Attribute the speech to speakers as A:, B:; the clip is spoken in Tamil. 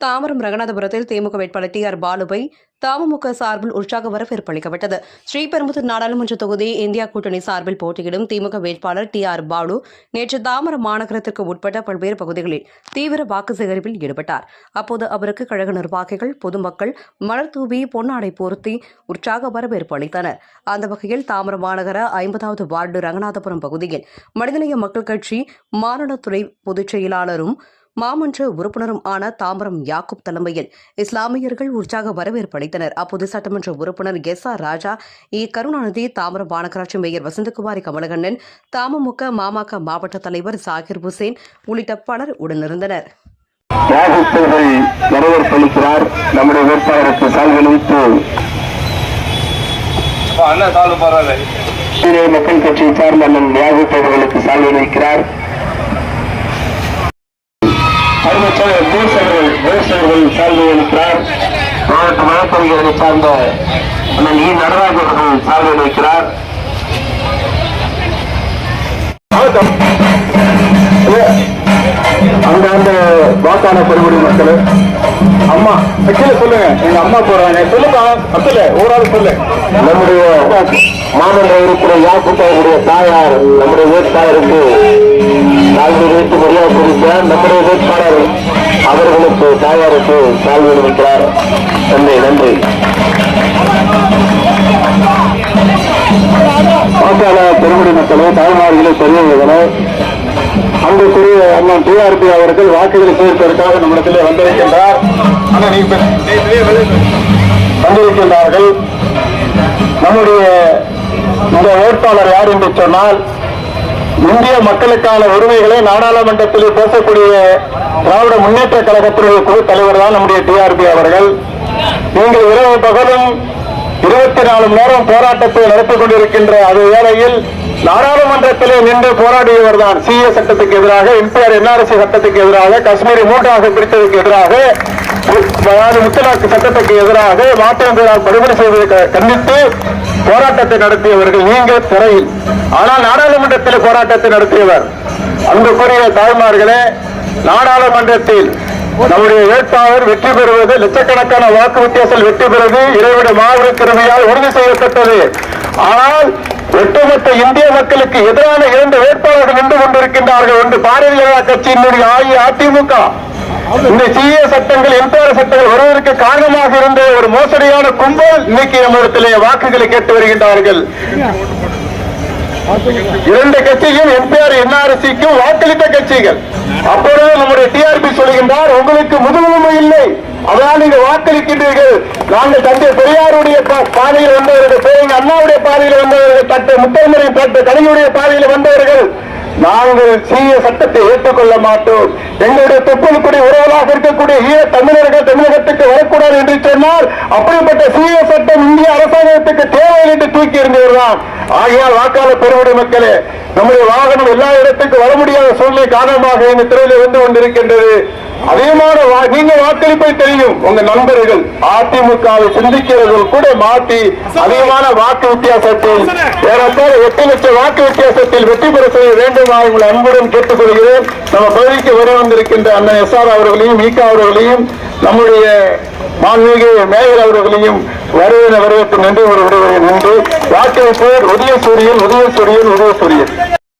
A: தாமரம் ரங்கநாதபுரத்தில் திமுக வேட்பாளர் டி ஆர் பாலுவை தமுக சார்பில் உற்சாக வரவேற்பு அளிக்கப்பட்டது. ஸ்ரீபெரும்புதூர் நாடாளுமன்ற தொகுதி இந்தியா கூட்டணி சார்பில் போட்டியிடும் திமுக வேட்பாளர் டி ஆர் பாலு நேற்று தாமரம் மாநகரத்திற்கு உட்பட்ட பல்வேறு பகுதிகளில் தீவிர வாக்கு சேகரிப்பில் ஈடுபட்டார். அப்போது அவருக்கு கழக நிர்வாகிகள் பொதுமக்கள் மலர் தூவி பொன்னாடை போர்த்தி உற்சாக வரவேற்பு அளித்தனர். அந்த வகையில் தாமரம் மாநகர ஐம்பதாவது வார்டு ரங்கநாதபுரம் பகுதியில் மனிதநேய மக்கள் கட்சி மாநிலத்துறை பொதுச் செயலாளரும் மாமன்ற உறுப்பினரும் ஆன தாம்பரம் யாக்கூப் தலைமையில் இஸ்லாமியர்கள் உற்சாக வரவேற்பு அளித்தனர். அப்போது சட்டமன்ற உறுப்பினர் S R Raja E. Karunanidhi Tambaram மாநகராட்சி மேயர் வசந்தகுமாரி கமலகண்ணன் தமுமுக மாமக மாவட்ட தலைவர் ஜாகிர் ஹுசேன் உள்ளிட்ட பலர் உடனிருந்தனர்.
B: வரவேற்பளிக்கிறார் நம்முடைய வேட்பாளருக்கு மக்கள் கட்சியை சார்ந்த அண்ணன் யாகுத்தவர்களுக்கு சால்வளிக்கிறார் போஸ் அவர்கள் போஸ் அவர்கள் சால்வை அளிக்கிறார் மாவட்ட வழக்கறிஞர்களை சார்ந்த அண்ணன் இ நடராஜ் அவர்கள் சால்வை அளிக்கிறார் அந்தாண்ட வாக்காளர் பெருமுடி மக்கள் அம்மா கீழே சொல்லுங்க. எங்க அம்மா போறாங்க. சொல்லுங்க அத்தல ஒரு சொல்லு. நம்முடைய மாமன்ற இருக்கிற யாக்குட்டாவுடைய தாயார் நம்முடைய வேட்பாளருக்கு தாழ்வு வைத்து மரியாதை குறித்த நம்முடைய வேட்பாளர் அவர்களுக்கு தாயாருக்கு தாழ்வு இருக்கிறார் நன்றி நன்றி. வாக்காளர் பெருமுடி மக்களே தாய்மார்களே பெரியவர்களே அங்குக்குரிய அண்ணன் டிஆர்பி அவர்கள் வாக்குகளை சேர்ப்பதற்காக நம்மிடத்திலே வந்திருக்கின்றார். வந்திருக்கின்றார்கள். நம்முடைய இந்த வேட்பாளர் யார் என்று சொன்னால் இந்திய மக்களுக்கான உரிமைகளை நாடாளுமன்றத்தில் பேசக்கூடிய திராவிட முன்னேற்ற கழகத்தினுடைய குழு தலைவர் தான் நம்முடைய டிஆர்பி அவர்கள். நீங்கள் இரவு பகலும் இருபத்தி நாலு மணி நேரம் போராட்டத்தை நடத்திக் கொண்டிருக்கின்ற அது வேளையில் நாடாளுமன்றத்திலே நின்று போராடியவர் தான் சிஏ சட்டத்துக்கு எதிராக என்பிஆர் என்ஆர்சி சட்டத்துக்கு எதிராக காஷ்மீரை மூன்றாக பிரித்ததுக்கு எதிராக அதாவது முத்தலாக்கு சட்டத்துக்கு எதிராக மாற்றங்களால் படுகொலை செய்வதை கண்டித்து போராட்டத்தை நடத்தியவர்கள் நீங்கள் சிறையில் ஆனால் நாடாளுமன்றத்தில் போராட்டத்தை நடத்தியவர். அன்புக்குரிய தாய்மார்களே நாடாளுமன்றத்தில் நம்முடைய வேட்பாளர் வெற்றி பெறுவது லட்சக்கணக்கான வாக்கு வித்தியாசம் வெற்றி பெறுவது இறைவனுடைய மாபெரும் திறமையால் உறுதி செய்யப்பட்டது. ஆனால் ஒட்டுமொத்த இந்திய மக்களுக்கு எதிரான இரண்டு இருக்கின்றார்கள் கொண்டிருக்கின்றார்கள் ஒன்று பாரதிய ஜனதா கட்சியினுடைய அஇஅதிமுக. இந்த சிஏ சட்டங்கள் என்பார் சட்டங்கள் வருவதற்கு காரணமாக இருந்த ஒரு மோசடியான கும்பல் இன்னைக்கு நம்மிடத்திலே வாக்குகளை கேட்டு வருகின்றார்கள். இரண்டு கட்சியும் எம்பிஆர் என்ஆர்சிக்கும் வாக்களித்த கட்சிகள். அப்பொழுது நம்முடைய டிஆர்பி சொல்கின்றார் உங்களுக்கு முதுகுமை இல்லை. அதனால் நீங்க வாக்களிக்கின்றீர்கள். நாங்கள் தந்தை பெரியாருடைய பாதையில் வந்தவர்கள் பேருங்க அண்ணாவுடைய பாதையில் வந்தவர்கள் தட்டை முத்தமிழை தட்டு கலைஞருடைய பாதையில் வந்தவர்கள். நாங்கள் சீய சட்டத்தை ஏற்றுக்கொள்ள மாட்டோம். எங்களுடைய தொப்புளுக்குடி உறவலாக இருக்கக்கூடிய ஈழ தமிழர்கள் தமிழகத்துக்கு வரக்கூடாது என்று சொன்னால் அப்படிப்பட்ட சீய சட்டம் இந்திய அரசாங்கத்துக்கு தேவை என்று தூக்கி இருந்தவர்தான் தான் ஆகையால் வாக்காளர் பெருமுடி மக்களே நம்முடைய வாகனம் எல்லா இடத்துக்கும் வர முடியாத சூழ்நிலை காரணமாக இந்த துறையில் வந்து கொண்டிருக்கின்றது. அதிகமான வா- நீங்க வாக்களிப்பை தெரியும். உங்க நண்பர்கள் அதிமுகவை சிந்திக்கிறவர்கள் கூட மாற்றி அதிகமான வாக்கு வித்தியாசத்தில் ஏறத்தாழ எட்டு லட்சம் வாக்கு வித்தியாசத்தில் வெற்றி பெற செய்ய வேண்டும்? உங்களை அன்புடன் கேட்டுக்கொள்கிறேன். நம்ம பகுதிக்கு வர வந்திருக்கின்ற அண்ணன் எஸ் ஆர் அவர்களையும் ஈகா அவர்களையும் நம்முடைய மாண்புமிகு மேயர் அவர்களையும் வருவன வரவேற்று நன்றி ஒரு விடுவதை நன்றி. வாக்களிப்போர் உதயசூரியன் உதயசூரியன் உதயசூரியன்.